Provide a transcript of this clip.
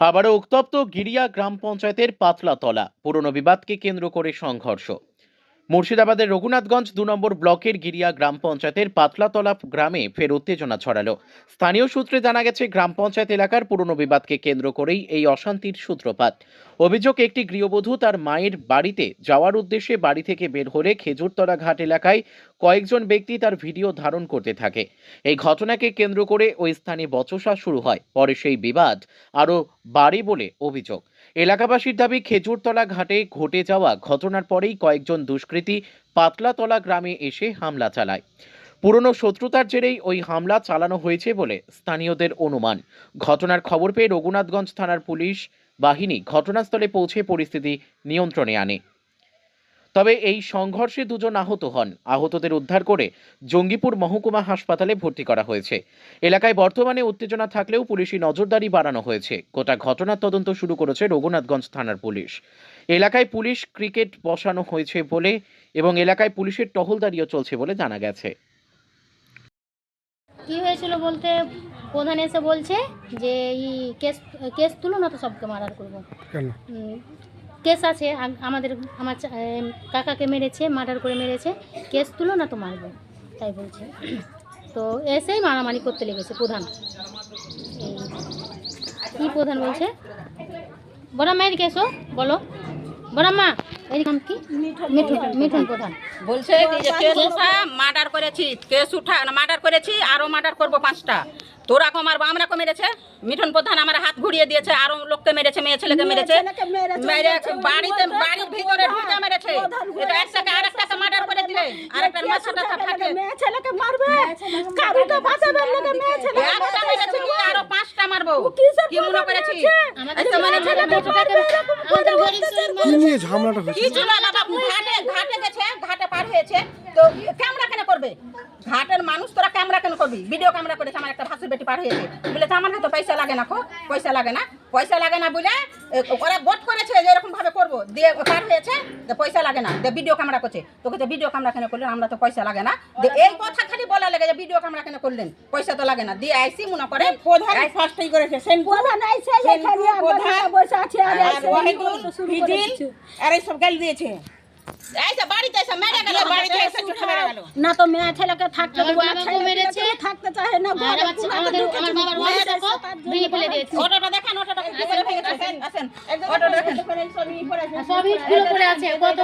আবারও উত্তপ্ত গিরিয়া গ্রাম পঞ্চায়েতের পাতলাতলা। পুরনো বিবাদকে কেন্দ্র করে সংঘর্ষ। মুর্শিদাবাদের রঘুনাথগঞ্জ দু নম্বর ব্লকের গিরিয়া গ্রাম পঞ্চায়েতের পাতলাতলা গ্রামে ফের উত্তেজনা ছড়ালো। স্থানীয় সূত্রে জানা গেছে, গ্রাম পঞ্চায়েত এলাকার পুরনো বিবাদকে কেন্দ্র করেই এই অশান্তির সূত্রপাত। অভিযোগ, একটি গৃহবধূ তার মায়ের বাড়িতে যাওয়ার উদ্দেশ্যে বাড়ি থেকে বের হলে খেজুরতলা ঘাট এলাকায় কয়েকজন ব্যক্তি তার ভিডিও ধারণ করতে থাকে। এই ঘটনাকে কেন্দ্র করে ওই স্থানে বচসা শুরু হয়। পরে সেই বিবাদ আরও বাড়ে বলে অভিযোগ। এলাকাবাসীর দাবি, খেজুরতলা ঘাটে ঘটে যাওয়া ঘটনার পরেই কয়েকজন দুষ্কৃতী পাতলাতলা গ্রামে এসে হামলা চালায়। পুরনো শত্রুতার জেরেই ওই হামলা চালানো হয়েছে বলে স্থানীয়দের অনুমান। ঘটনার খবর পেয়ে রঘুনাথগঞ্জ থানার পুলিশ বাহিনী ঘটনাস্থলে পৌঁছে পরিস্থিতি নিয়ন্ত্রণে আনে। তবে এই সংঘর্ষে দুজন আহত হন। আহতদের উদ্ধার করে জঙ্গিপুর মহকুমা হাসপাতালে ভর্তি করা হয়েছে। এলাকায় বর্তমানে উত্তেজনা থাকলেও পুলিশি নজরদারি বাড়ানো হয়েছে। গোটা ঘটনার তদন্ত শুরু করেছে রঘুনাথগঞ্জ থানার পুলিশ। এলাকায় পুলিশ ক্রিকেট বসানো হয়েছে বলে এবং এলাকায় পুলিশের টহলদারিও চলছে বলে জানা গেছে। কি হয়েছিল বলতে প্রধান এসে বলছে যে ই কেস কেস তুলো না তো সবকে মার্ডার করব। কেন? কেস আছে আমাদের আমার চা- কাকাকে মেরেছে মার্ডার করে মেরেছে কেস তুলো না তো মারবো তাই বলছে। তো এসেই মারামারি করতে লেগেছে প্রধান। এই, কি প্রধান বলছে? বড়াম্মা এদিকে এসো বলো। বড়াম্মা এদিকে নাম কি? মিঠুন। মিঠুন প্রধান। বলছে কেস উঠা মার্ডার করেছি কেস উঠা মার্ডার করেছি আরও মার্ডার করব পাঁচটা। তোরা কো মারবো আমরা কো মেরেছে। মিঠুন প্রধান আমার হাত ঘুরিয়ে দিয়েছে আরও লোককে মেরেছে মেয়ে ছেলেকে মেরেছে। বাড়িতে বাড়ির ভিতরে ঢুকে মেরেছে। এটা একটাকে মার্ডার করে দিলে। আর মাথাটা থাকে। মেয়ে ছেলেকে মারবে? কারুকে বাঁচাবে লোকে মেয়ে ছেলে একটা মেরেছে কি? আরও পাঁচটা মারবো। কিসের কি মনে করেছি আচ্ছা, মানে আমাদের গরিব কি নিয়ে ঝামেলাটা হয়েছে কিছু না বাবা ঘাটে ঘাটে গেছে ঘাটে পার হয়েছে। তো ক্যামেরা কেন করবে? ঘাটের মানুষ তোরা ক্যামেরা কেন করবি? ভিডিও ক্যামেরা করেছে আমার একটা ভাসুর বেটি পার হয়েছে। বলেছে আমার হাতে পয়সা লাগে না খো পয়সা লাগে না পয়সা লাগে না বলে ওরা গোট করেছে যে এরকম ভাবে করব। দিয়ে পার হয়েছে যে পয়সা লাগে না যে ভিডিও ক্যামেরা করছে। তোকে যে ভিডিও ক্যামেরা কেন করলেন আমরা তো পয়সা লাগে না। যে এই কথা খালি বলা লাগে যে ভিডিও ক্যামেরা কেন করলেন পয়সা তো লাগে না। দিয়ে আইসি মনে করে প্রধান ফার্স্টই করেছে প্রধান আইছে এখানে বসে আছে আর এসে শুরু করে দিচ্ছে। আর এই সব গাল দিয়েছে। না তো মেয়ে ছেলেকে থাকতে দেবো না, ছেলে মেরেছে। থাকতে চায় না আছে কত